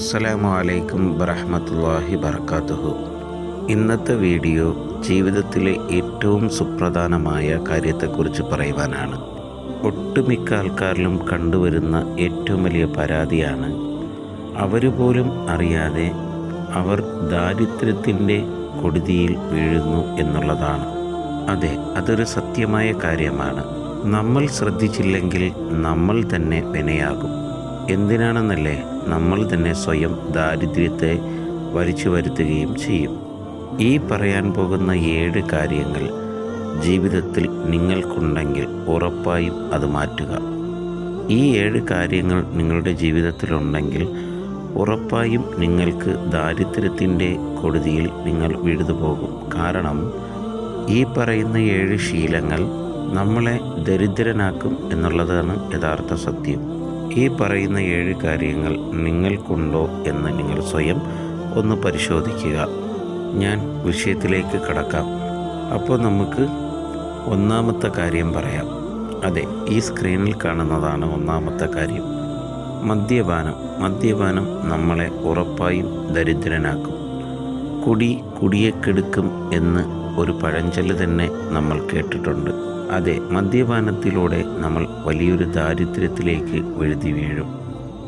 അസ്സലാമു അലൈക്കും വറഹ്മത്തുള്ളാഹി വബർക്കാത്തുഹു ഇന്നത്തെ വീഡിയോ ജീവിതത്തിലെ ഏറ്റവും സുപ്രധാനമായ കാര്യത്തെക്കുറിച്ച് പറയുവാനാണ്. ഒട്ടുമിക്ക ആൾക്കാരിലും കണ്ടുവരുന്ന ഏറ്റവും വലിയ പരാതിയാണ് അവർ പോലും അറിയാതെ അവർ ദാരിദ്ര്യത്തിന്റെ കൊടുതിയിൽ വീഴുന്നു എന്നുള്ളതാണ്. അതെ അതൊരു സത്യമായ കാര്യമാണ്. നമ്മൾ ശ്രദ്ധിച്ചില്ലെങ്കിൽ നമ്മൾ തന്നെ വിനയാകും. എന്തിനാണെന്നല്ലേ നമ്മൾ തന്നെ സ്വയം ദാരിദ്ര്യത്തെ വലിച്ചു വരുത്തുകയും ചെയ്യും. ഈ പറയാൻ പോകുന്ന ഏഴ് കാര്യങ്ങൾ ജീവിതത്തിൽ നിങ്ങൾക്കുണ്ടെങ്കിൽ ഉറപ്പായും അത് മാറ്റുക. ഈ ഏഴ് കാര്യങ്ങൾ നിങ്ങളുടെ ജീവിതത്തിലുണ്ടെങ്കിൽ ഉറപ്പായും നിങ്ങൾക്ക് ദാരിദ്ര്യത്തിന്റെ കൊടുതിയിൽ നിങ്ങൾ വീഴുതു പോകും. കാരണം ഈ പറയുന്ന ഏഴ് ശീലങ്ങൾ നമ്മളെ ദരിദ്രനാക്കും എന്നുള്ളതാണ് യഥാർത്ഥ സത്യം. ഈ പറയുന്ന ഏഴ് കാര്യങ്ങൾ നിങ്ങൾക്കുണ്ടോ എന്ന് നിങ്ങൾ സ്വയം ഒന്ന് പരിശോധിക്കുക. ഞാൻ വിഷയത്തിലേക്ക് കടക്കാം. അപ്പോൾ നമുക്ക് ഒന്നാമത്തെ കാര്യം പറയാം. അതെ ഈ സ്ക്രീനിൽ കാണുന്നതാണ് ഒന്നാമത്തെ കാര്യം. മദ്യപാനം. മദ്യപാനം നമ്മളെ ഉറപ്പായും ദരിദ്രനാക്കും. കുടി കുടിയെ കെടുക്കും എന്ന് ഒരു പഴഞ്ചൊല്ല് തന്നെ നമ്മൾ കേട്ടിട്ടുണ്ട്. അതെ മദ്യപാനത്തിലൂടെ നമ്മൾ വലിയൊരു ദാരിദ്ര്യത്തിലേക്ക് വെഴുതി വീഴും.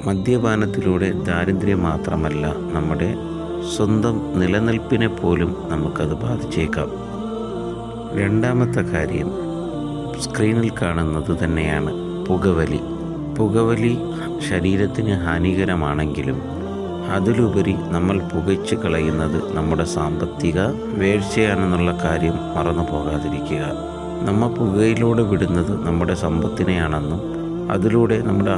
മദ്യപാനത്തിലൂടെ ദാരിദ്ര്യം മാത്രമല്ല നമ്മുടെ സ്വന്തം നിലനിൽപ്പിനെ പോലും നമുക്കത് ബാധിച്ചേക്കാം. രണ്ടാമത്തെ കാര്യം സ്ക്രീനിൽ കാണുന്നത് തന്നെയാണ് പുകവലി. പുകവലി ശരീരത്തിന് ഹാനികരമാണെങ്കിലും അതിലുപരി നമ്മൾ പുകച്ചു കളയുന്നത് നമ്മുടെ സാമ്പത്തിക വീഴ്ചയാണെന്നുള്ള കാര്യം മറന്നു പോകാതിരിക്കുക നമ്മൾ പുകയിലൂടെ വിടുന്നത് നമ്മുടെ സമ്പത്തിനെയാണെന്നും അതിലൂടെ നമ്മുടെ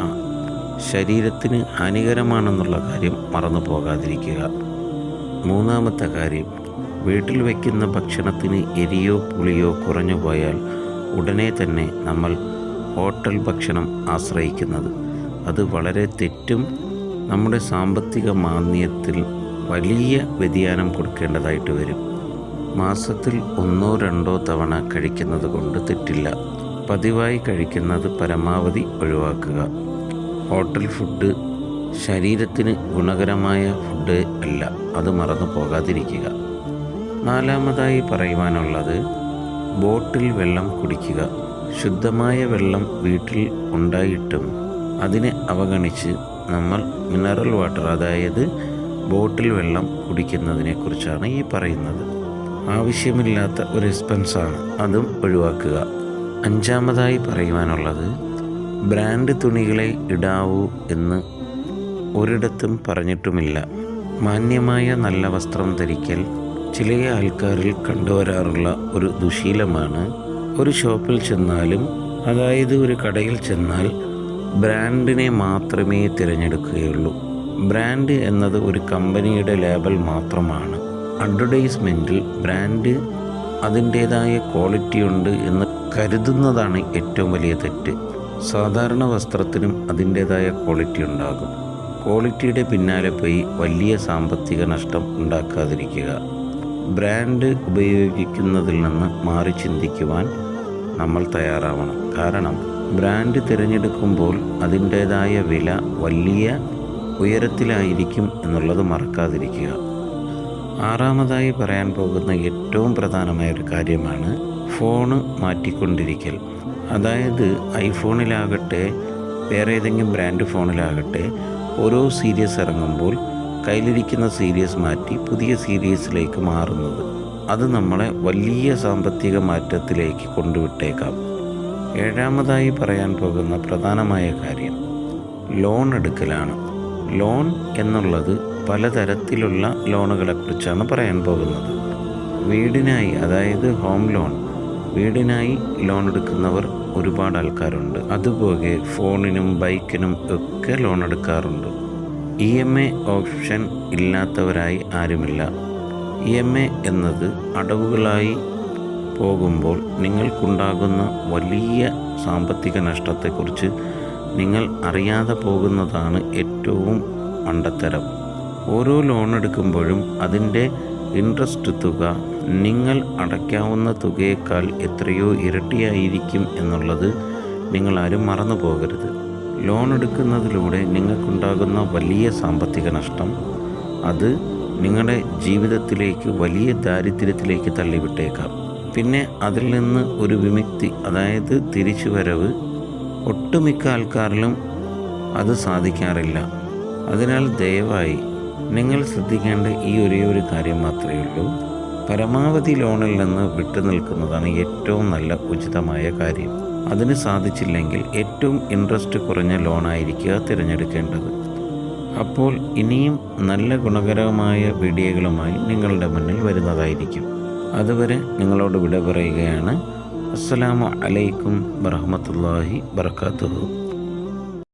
ശരീരത്തിന് ഹാനികരമാണെന്നുള്ള കാര്യം മറന്നു പോകാതിരിക്കുക. മൂന്നാമത്തെ കാര്യം വീട്ടിൽ വയ്ക്കുന്ന ഭക്ഷണത്തിന് എരിയോ പുളിയോ കുറഞ്ഞു പോയാൽ ഉടനെ തന്നെ നമ്മൾ ഹോട്ടൽ ഭക്ഷണം ആശ്രയിക്കുന്നത്. അത് വളരെ തെറ്റും നമ്മുടെ സാമ്പത്തിക മാന്ദ്യത്തിൽ വലിയ വ്യതിയാനം കൊടുക്കേണ്ടതായിട്ട് വരും. മാസത്തിൽ ഒന്നോ രണ്ടോ തവണ കഴിക്കുന്നത് കൊണ്ട് തെറ്റില്ല. പതിവായി കഴിക്കുന്നത് പരമാവധി ഒഴിവാക്കുക. ഹോട്ടൽ ഫുഡ് ശരീരത്തിന് ഗുണകരമായ ഫുഡ് അല്ല അത് മറന്നു പോകാതിരിക്കുക. നാലാമതായി പറയുവാനുള്ളത് ബോട്ടിൽ വെള്ളം കുടിക്കുക. ശുദ്ധമായ വെള്ളം വീട്ടിൽ ഉണ്ടായിട്ടും അതിനെ അവഗണിച്ച് നമ്മൾ മിനറൽ വാട്ടർ അതായത് ബോട്ടിൽ വെള്ളം കുടിക്കുന്നതിനെക്കുറിച്ചാണ് ഈ പറയുന്നത്. ആവശ്യമില്ലാത്ത ഒരു എക്സ്പെൻസാണ്. അതും ഒഴിവാക്കുക. അഞ്ചാമതായി പറയുവാനുള്ളത് ബ്രാൻഡ് തുണികളെ ഇടാവൂ എന്ന് ഒരിടത്തും പറഞ്ഞിട്ടുമില്ല. മാന്യമായ നല്ല വസ്ത്രം ധരിക്കൽ ചില ആൾക്കാരിൽ കണ്ടുവരാറുള്ള ഒരു ദുശീലമാണ്. ഒരു ഷോപ്പിൽ ചെന്നാലും അതായത് ഒരു കടയിൽ ചെന്നാൽ ബ്രാൻഡിനെ മാത്രമേ തിരഞ്ഞെടുക്കുകയുള്ളൂ. ബ്രാൻഡ് എന്നത് ഒരു കമ്പനിയുടെ ലേബൽ മാത്രമാണ്. അഡ്വർടൈസ്മെന്റിൽ ബ്രാൻഡ് അതിന്റേതായ ക്വാളിറ്റി ഉണ്ട് എന്ന് കരുതുന്നതാണ് ഏറ്റവും വലിയ തെറ്റ്. സാധാരണ വസ്ത്രത്തിനും അതിന്റേതായ ക്വാളിറ്റി ഉണ്ടാകും. ക്വാളിറ്റിയുടെ പിന്നാലെ പോയി വലിയ സാമ്പത്തിക നഷ്ടം ഉണ്ടാക്കാതിരിക്കുക. ബ്രാൻഡ് ഉപയോഗിക്കുന്നതിൽ നിന്ന് മാറി ചിന്തിക്കുവാൻ നമ്മൾ തയ്യാറാവണം. കാരണം ബ്രാൻഡ് തിരഞ്ഞെടുക്കുമ്പോൾ അതിന്റേതായ വില വലിയ ഉയരത്തിലായിരിക്കും എന്നുള്ളത് മറക്കാതിരിക്കുക. ആറാമതായി പറയാൻ പോകുന്ന ഏറ്റവും പ്രധാനമായ ഒരു കാര്യമാണ് ഫോണ് മാറ്റിക്കൊണ്ടിരിക്കൽ. അതായത് ഐഫോണിലാകട്ടെ വേറെ ഏതെങ്കിലും ബ്രാൻഡ് ഫോണിലാകട്ടെ ഓരോ സീരീസ് ഇറങ്ങുമ്പോൾ കയ്യിലിരിക്കുന്ന സീരീസ് മാറ്റി പുതിയ സീരീസിലേക്ക് മാറുന്നത്. അത് നമ്മളെ വലിയ സാമ്പത്തിക മാറ്റത്തിലേക്ക് കൊണ്ടുവിട്ടേക്കാം. ഏഴാമതായി പറയാൻ പോകുന്ന പ്രധാനമായ കാര്യം ലോൺ എടുക്കലാണ്. ലോൺ എന്നുള്ളത് പലതരത്തിലുള്ള ലോണുകളെക്കുറിച്ചാണ് പറയാൻ പോകുന്നത്. വീടിനായി അതായത് ഹോം ലോൺ വീടിനായി ലോൺ എടുക്കുന്നവർ ഒരുപാട് ആൾക്കാരുണ്ട്. അതുപോലെ ഫോണിനും ബൈക്കിനും ഒക്കെ ലോൺ എടുക്കാറുണ്ട്. ഇ എം എ ഓപ്ഷൻ ഇല്ലാത്തവരായി ആരുമില്ല. ഇ എം എ എന്നത് അടവുകളായി പോകുമ്പോൾ നിങ്ങൾക്കുണ്ടാകുന്ന വലിയ സാമ്പത്തിക നഷ്ടത്തെക്കുറിച്ച് നിങ്ങൾ അറിയാതെ പോകുന്നതാണ് ഏറ്റവും മണ്ടത്തരം ഓരോ ലോൺ എടുക്കുമ്പോഴും അതിന്റെ ഇൻട്രസ്റ്റ് തുക നിങ്ങൾ അടയ്ക്കാവുന്ന തുകയേക്കാൾ എത്രയോ ഇരട്ടിയായിരിക്കും എന്നുള്ളത് നിങ്ങൾ ആരും മറന്നു പോകരുത്. ലോൺ എടുക്കുന്നതിലൂടെ നിങ്ങൾക്കുണ്ടാകുന്ന വലിയ സാമ്പത്തിക നഷ്ടം അത് നിങ്ങളുടെ ജീവിതത്തിലേക്ക് വലിയ ദാരിദ്ര്യത്തിലേക്ക് തള്ളിവിട്ടേക്കാം. പിന്നെ അതിൽ നിന്ന് ഒരു വിമുക്തി അതായത് തിരിച്ചു വരവ് ഒട്ടുമിക്ക ആൾക്കാരിലും അത് സാധിക്കാറില്ല. അതിനാൽ ദയവായി നിങ്ങൾ ശ്രദ്ധിക്കേണ്ട ഈ ഒരേ ഒരു കാര്യം മാത്രമേ ഉള്ളൂ. പരമാവധി ലോണിൽ നിന്ന് വിട്ടുനിൽക്കുന്നതാണ് ഏറ്റവും നല്ല ഉചിതമായ കാര്യം. അതിന് സാധിച്ചില്ലെങ്കിൽ ഏറ്റവും ഇൻട്രസ്റ്റ് കുറഞ്ഞ ലോണായിരിക്കുക തിരഞ്ഞെടുക്കേണ്ടത്. അപ്പോൾ ഇനിയും നല്ല ഗുണകരമായ വീഡിയോകളുമായി നിങ്ങളുടെ മുന്നിൽ വരുന്നതായിരിക്കും. അതുവരെ നിങ്ങളോട് വിട പറയുകയാണ്. അസ്സലാമു അലൈക്കും വറഹമത്തല്ലാഹി വബർക്കാത്തുഹു